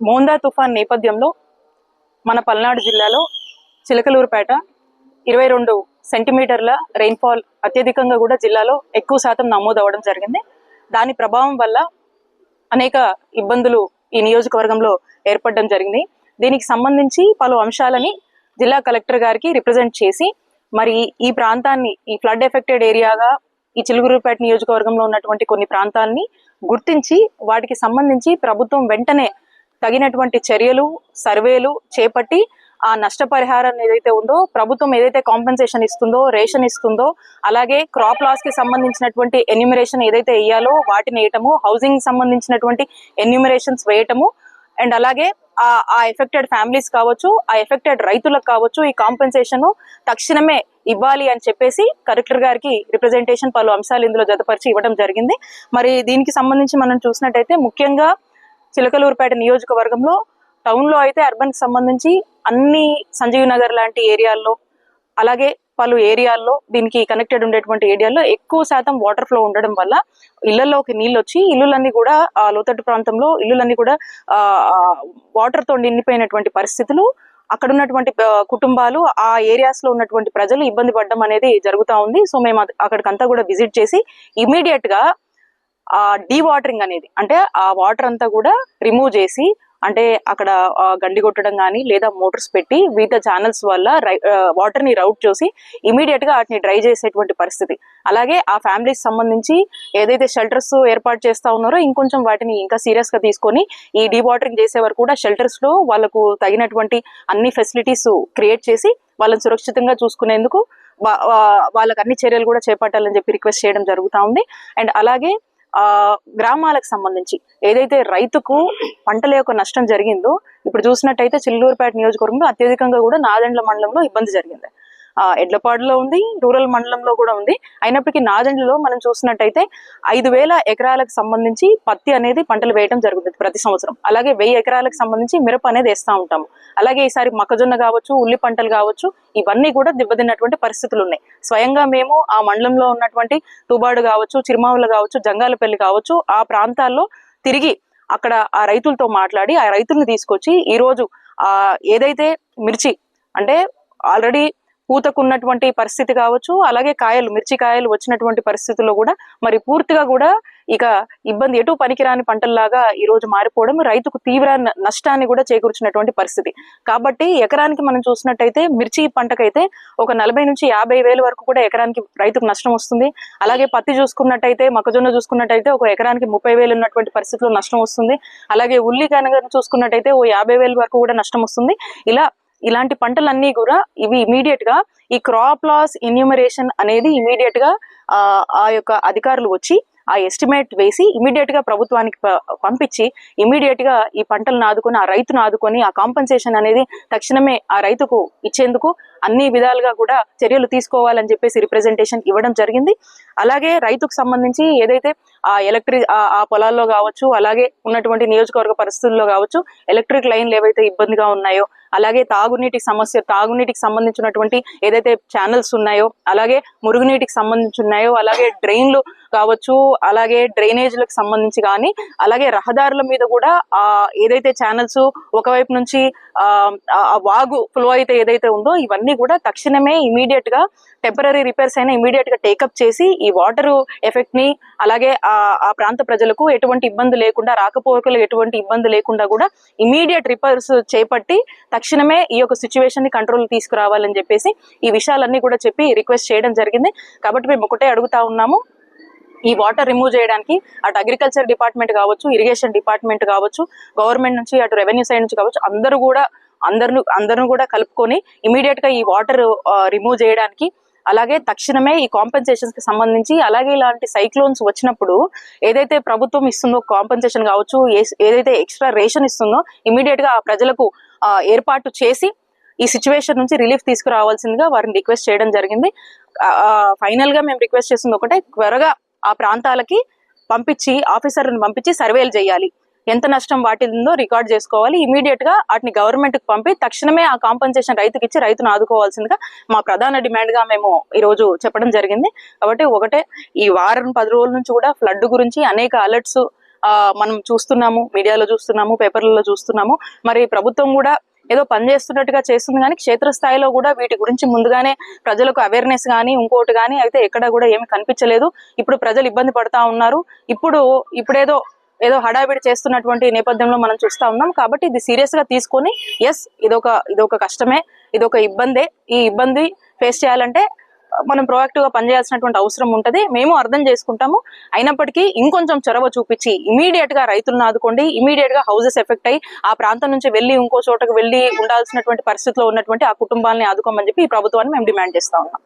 మోందా తుఫాన్ నేపథ్యంలో మన పల్నాడు జిల్లాలో చిలకలూరుపేట ఇరవై రెండు సెంటీమీటర్ల రెయిన్ఫాల్ అత్యధికంగా కూడా జిల్లాలో ఎక్కువ శాతం నమోదు అవ్వడం జరిగింది. దాని ప్రభావం వల్ల అనేక ఇబ్బందులు ఈ నియోజకవర్గంలో ఏర్పడడం జరిగింది. దీనికి సంబంధించి పలు అంశాలని జిల్లా కలెక్టర్ గారికి రిప్రజెంట్ చేసి మరి ఈ ప్రాంతాన్ని ఈ ఫ్లడ్ ఎఫెక్టెడ్ ఏరియాగా ఈ చిలుగురుపేట నియోజకవర్గంలో ఉన్నటువంటి కొన్ని ప్రాంతాలని గుర్తించి వాటికి సంబంధించి ప్రభుత్వం వెంటనే తగినటువంటి చర్యలు సర్వేలు చేపట్టి ఆ నష్టపరిహారం ఏదైతే ఉందో ప్రభుత్వం ఏదైతే కాంపెన్సేషన్ ఇస్తుందో రేషన్ ఇస్తుందో అలాగే క్రాప్ లాస్కి సంబంధించినటువంటి ఎన్యూమరేషన్ ఏదైతే వేయాలో వాటిని వేయటము హౌసింగ్ సంబంధించినటువంటి ఎన్యూమరేషన్స్ వేయటము అండ్ అలాగే ఆ ఆ ఎఫెక్టెడ్ ఫ్యామిలీస్ కావచ్చు ఆ ఎఫెక్టెడ్ రైతులకు కావచ్చు ఈ కాంపెన్సేషన్ తక్షణమే ఇవ్వాలి అని చెప్పేసి కలెక్టర్ గారికి రిప్రజెంటేషన్ పలు అంశాలు ఇందులో జతపరిచి ఇవ్వడం జరిగింది. మరి దీనికి సంబంధించి మనం చూసినట్టయితే ముఖ్యంగా చిలకలూరుపేట నియోజకవర్గంలో టౌన్లో అయితే అర్బన్కి సంబంధించి అన్ని సంజీవ్ నగర్ లాంటి ఏరియాల్లో అలాగే పలు ఏరియాల్లో దీనికి కనెక్టెడ్ ఉండేటువంటి ఏరియాల్లో ఎక్కువ శాతం వాటర్ ఫ్లో ఉండడం వల్ల ఇళ్ళలోకి నీళ్ళు వచ్చి ఇల్లులన్నీ కూడా ఆ లోతట్టు ప్రాంతంలో ఇల్లులన్నీ కూడా వాటర్తో వాటర్తో నిండిపోయినటువంటి పరిస్థితులు అక్కడ ఉన్నటువంటి కుటుంబాలు ఆ ఏరియాస్లో ఉన్నటువంటి ప్రజలు ఇబ్బంది పడడం అనేది జరుగుతా ఉంది. సో మేము అక్కడికంతా కూడా విజిట్ చేసి ఇమీడియట్గా ఆ డీ వాటరింగ్ అనేది అంటే ఆ వాటర్ అంతా కూడా రిమూవ్ చేసి అంటే అక్కడ గండి కొట్టడం కానీ లేదా మోటార్స్ పెట్టి వివిధ ఛానల్స్ వల్ల వాటర్ని రౌట్ చేసి ఇమీడియట్గా వాటిని డ్రై చేసేటువంటి పరిస్థితి. అలాగే ఆ ఫ్యామిలీస్ సంబంధించి ఏదైతే షెల్టర్స్ ఏర్పాటు చేస్తా ఉన్నారో ఇంకొంచెం వాటిని ఇంకా సీరియస్గా తీసుకొని ఈ డీ వాటరింగ్ చేసే వరకు కూడా షెల్టర్స్లో వాళ్ళకు తగినటువంటి అన్ని ఫెసిలిటీస్ క్రియేట్ చేసి వాళ్ళని సురక్షితంగా చూసుకునేందుకు వాళ్ళకి అన్ని చర్యలు కూడా చేపట్టాలని చెప్పి రిక్వెస్ట్ చేయడం జరుగుతూ ఉంది. అండ్ అలాగే ఆ గ్రామాలకు సంబంధించి ఏదైతే రైతుకు పంటల యొక్క నష్టం జరిగిందో ఇప్పుడు చూసినట్టయితే చిల్లూరుపేట నియోజకవర్గంలో అత్యధికంగా కూడా నాదెండ్ల మండలంలో ఇబ్బంది జరిగింది. ఎడ్లపాడులో ఉంది రూరల్ మండలంలో కూడా ఉంది. అయినప్పటికీ నాదెండ్లలో మనం చూసినట్టయితే ఐదు వేల ఎకరాలకు సంబంధించి పత్తి అనేది పంటలు వేయడం జరుగుతుంది ప్రతి సంవత్సరం. అలాగే వెయ్యి ఎకరాలకు సంబంధించి మిరప అనేది వేస్తూ ఉంటాము అలాగే ఈసారి మొక్కజొన్న కావచ్చు ఉల్లి పంటలు కావచ్చు ఇవన్నీ కూడా దెబ్బతిన్నటువంటి పరిస్థితులు ఉన్నాయి. స్వయంగా మేము ఆ మండలంలో ఉన్నటువంటి తుబాడు కావచ్చు చిరుమావులు కావచ్చు జంగాలపల్లి కావచ్చు ఆ ప్రాంతాల్లో తిరిగి అక్కడ ఆ రైతులతో మాట్లాడి ఆ రైతుల్ని తీసుకొచ్చి ఈ రోజు ఆ ఏదైతే మిర్చి అంటే ఆల్రెడీ పూతకున్నటువంటి పరిస్థితి కావచ్చు అలాగే కాయలు మిర్చి కాయలు వచ్చినటువంటి పరిస్థితుల్లో కూడా మరి పూర్తిగా కూడా ఇక ఇబ్బంది ఎటు పనికిరాని పంటల్లాగా ఈ రోజు మారిపోవడం రైతుకు తీవ్ర నష్టాన్ని కూడా చేకూర్చినటువంటి పరిస్థితి. కాబట్టి ఎకరానికి మనం చూసినట్టయితే మిర్చి పంటకైతే ఒక నలభై నుంచి యాభై వేల వరకు కూడా ఎకరానికి రైతుకు నష్టం వస్తుంది. అలాగే పత్తి చూసుకున్నట్టయితే మొక్కజొన్న చూసుకున్నట్టయితే ఒక ఎకరానికి ముప్పై వేలు ఉన్నటువంటి పరిస్థితిలో నష్టం వస్తుంది. అలాగే ఉల్లి కనుక చూసుకున్నట్టయితే ఓ యాభై వేల వరకు కూడా నష్టం వస్తుంది. ఇలా ఇలాంటి పంటలన్నీ కూడా ఇవి ఇమీడియట్గా ఈ క్రాప్ లాస్ ఇన్యూమరేషన్ అనేది ఇమీడియట్గా ఆ యొక్క అధికారులు వచ్చి ఆ ఎస్టిమేట్ వేసి ఇమీడియట్గా ప్రభుత్వానికి ప- పంపించి ఇమీడియట్గా ఈ పంటలను ఆదుకొని ఆ రైతును ఆదుకొని ఆ కాంపన్సేషన్ అనేది తక్షణమే ఆ రైతుకు ఇచ్చేందుకు అన్ని విధాలుగా కూడా చర్యలు తీసుకోవాలని చెప్పేసి రిప్రజెంటేషన్ ఇవ్వడం జరిగింది. అలాగే రైతుకు సంబంధించి ఏదైతే ఆ ఎలక్ట్రిక్ ఆ పొలాల్లో కావచ్చు అలాగే ఉన్నటువంటి నియోజకవర్గ పరిస్థితుల్లో కావచ్చు ఎలక్ట్రిక్ లైన్లు ఏవైతే ఇబ్బందిగా ఉన్నాయో అలాగే తాగునీటికి సమస్య తాగునీటికి సంబంధించినటువంటి ఏదైతే ఛానల్స్ ఉన్నాయో అలాగే మురుగునీటికి సంబంధించి ఉన్నాయో అలాగే డ్రైన్లు కావచ్చు అలాగే డ్రైనేజీలకు సంబంధించి కానీ అలాగే రహదారుల మీద కూడా ఆ ఏదైతే ఛానల్స్ ఒకవైపు నుంచి ఆ వాగు ఫ్లో అయితే ఏదైతే ఉందో ఇవన్నీ కూడా తక్షణమే ఇమీడియట్గా టెంపరీ రిపేర్స్ అయినా ఇమీడియట్గా టేకప్ చేసి ఈ వాటర్ ఎఫెక్ట్ని అలాగే ఆ ఆ ప్రాంత ప్రజలకు ఎటువంటి ఇబ్బంది లేకుండా రాకపోకలు ఎటువంటి ఇబ్బంది లేకుండా కూడా ఇమీడియట్ రిపేర్స్ చేపట్టి తక్షణ తక్షణమే ఈ యొక్క సిచ్యువేషన్ని కంట్రోల్ తీసుకురావాలని చెప్పేసి ఈ విషయాలన్నీ కూడా చెప్పి రిక్వెస్ట్ చేయడం జరిగింది. కాబట్టి మేము ఒకటే అడుగుతా ఉన్నాము. ఈ వాటర్ రిమూవ్ చేయడానికి అటు అగ్రికల్చర్ డిపార్ట్మెంట్ కావచ్చు ఇరిగేషన్ డిపార్ట్మెంట్ కావచ్చు గవర్నమెంట్ నుంచి అటు రెవెన్యూ సైడ్ నుంచి కావచ్చు అందరూ కూడా అందరు అందరూ కూడా కలుపుకొని ఇమీడియట్గా ఈ వాటర్ రిమూవ్ uh, చేయడానికి అలాగే తక్షణమే ఈ కాంపెన్సేషన్స్కి సంబంధించి అలాగే ఇలాంటి సైక్లోన్స్ వచ్చినప్పుడు ఏదైతే ప్రభుత్వం ఇస్తుందో కాంపెన్సేషన్ కావచ్చు ఏ- ఏదైతే ఎక్స్ట్రా రేషన్ ఇస్తుందో ఇమీడియట్గా ఆ ప్రజలకు ఏర్పాటు చేసి ఈ సిచ్యువేషన్ నుంచి రిలీఫ్ తీసుకురావాల్సిందిగా వారిని రిక్వెస్ట్ చేయడం జరిగింది. ఫైనల్గా మేము రిక్వెస్ట్ చేస్తుంది ఒకటే త్వరగా ఆ ప్రాంతాలకి పంపించి ఆఫీసర్ని పంపించి సర్వేలు చేయాలి. ఎంత నష్టం వాటిల్లిందో రికార్డ్ చేసుకోవాలి. ఇమీడియట్గా వాటిని గవర్నమెంట్కి పంపి తక్షణమే ఆ కాంపన్సేషన్ రైతుకి ఇచ్చి రైతును ఆదుకోవాల్సిందిగా మా ప్రధాన డిమాండ్గా మేము ఈ రోజు చెప్పడం జరిగింది. కాబట్టి ఒకటే ఈ వారం పది రోజుల నుంచి కూడా ఫ్లడ్ గురించి అనేక అలర్ట్స్ ఆ, మనం చూస్తున్నాము మీడియాలో చూస్తున్నాము పేపర్లలో చూస్తున్నాము. మరి ప్రభుత్వం కూడా ఏదో పని చేస్తున్నట్టుగా చేస్తుంది కానీ క్షేత్రస్థాయిలో కూడా వీటి గురించి ముందుగానే ప్రజలకు అవేర్నెస్ కానీ ఇంకోటి కానీ అయితే ఎక్కడ కూడా ఏమి కనిపించలేదు. ఇప్పుడు ప్రజలు ఇబ్బంది పడతా ఉన్నారు. ఇప్పుడు ఇప్పుడేదో ఏదో హడావిడి చేస్తున్నటువంటి నేపథ్యంలో మనం చూస్తా ఉన్నాం. కాబట్టి ఇది సీరియస్గా తీసుకొని ఎస్ ఇదొక ఇదొక కష్టమే ఇదొక ఇబ్బందే. ఈ ఇబ్బంది ఫేస్ చేయాలంటే మనం proactive గా పనిచేయాల్సినటువంటి అవసరం ఉంటది. మేము అర్థం చేసుకుంటాము. అయినప్పటికీ ఇంకొంచెం చొరవ చూపించి ఇమీడియట్గా రైతులను ఆదుకోండి. ఇమీడియట్గా హౌసెస్ ఎఫెక్ట్ అయ్యి ఆ ప్రాంతం నుంచి వెళ్ళి ఇంకో చోటకు వెళ్ళి ఉండాల్సినటువంటి పరిస్థితిలో ఉన్నటువంటి ఆ కుటుంబాలని ఆదుకోమని చెప్పి ఈ ప్రభుత్వాన్ని మేము డిమాండ్ చేస్తా ఉన్నాం.